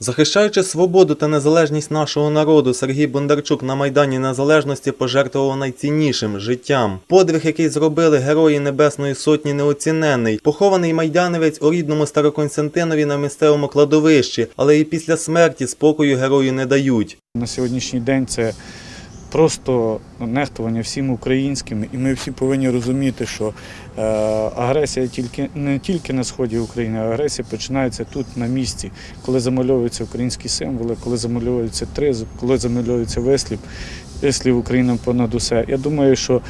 Захищаючи свободу та незалежність нашого народу, Сергій Бондарчук на Майдані Незалежності пожертвував найціннішим життям. Подвиг, який зробили герої Небесної Сотні, неоцінений. Похований майданівець у рідному Староконстантинові на місцевому кладовищі, але і після смерті спокою герою не дають. На сьогоднішній день це просто нехтування всім українським, і ми всі повинні розуміти, що е, агресія тільки не тільки на сході України, а агресія починається тут на місці, коли замальовуються українські символи, коли замальовується тризуб, коли замальовується вислів, вислів Україна понад усе. Я думаю, що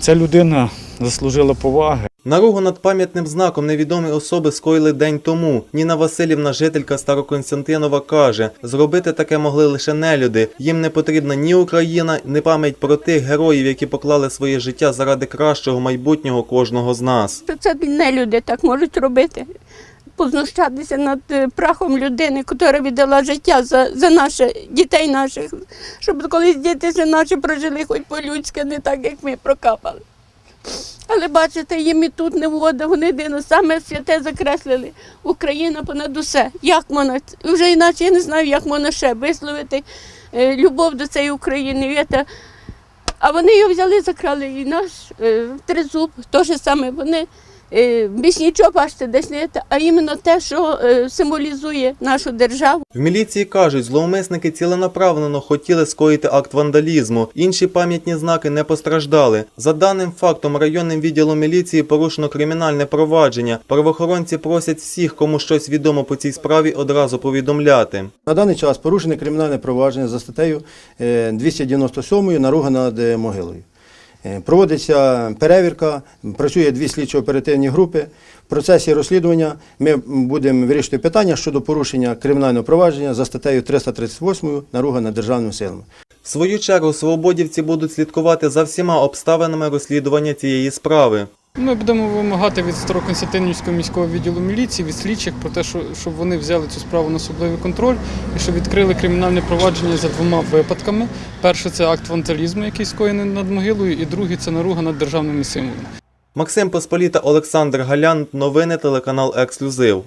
ця людина заслужила поваги. Наругу над пам'ятним знаком невідомі особи скоїли день тому. Ніна Васильівна, жителька Староконстантинова, каже: зробити таке могли лише нелюди. Їм не потрібна ні Україна, ні пам'ять про тих героїв, які поклали своє життя заради кращого майбутнього кожного з нас. Це не люди так можуть робити. Познущатися над е, прахом людини, яка віддала життя за, за наших дітей наших, щоб колись діти наші прожили хоч по-людськи, не так, як ми прокапали. Але бачите, їм і тут не вода, вони єдине саме святе закреслили. Україна понад усе. Як вона вже іначе я не знаю, як можна ще висловити е, любов до цієї України. А вони його взяли, закрали і наш е, тризуб, те ж саме. Вони більш нічого бачите, десь не те, а іменно те, що е, символізує нашу державу. В міліції кажуть, зловмисники ціленаправлено хотіли скоїти акт вандалізму. Інші пам'ятні знаки не постраждали. За даним фактом, районним відділом міліції порушено кримінальне провадження. Правоохоронці просять всіх, кому щось відомо по цій справі, одразу повідомляти. На даний час порушене кримінальне провадження за статтею е, 297 наруга над е, могилою. Е, Проводиться перевірка, працює дві слідчо-оперативні групи. В процесі розслідування ми будемо вирішити питання щодо порушення кримінального провадження за статтею 338 наруга над державними силами. В свою чергу свободівці будуть слідкувати за всіма обставинами розслідування цієї справи. Ми будемо вимагати від Староконстантинівського міського відділу міліції, від слідчих про те, що, щоб вони взяли цю справу на особливий контроль і щоб відкрили кримінальне провадження за двома випадками. Перше це акт вандалізму, який скоєний над могилою, і другий це наруга над державними символами. Максим Посполіта, Олександр Галян. Новини телеканал Ексклюзив.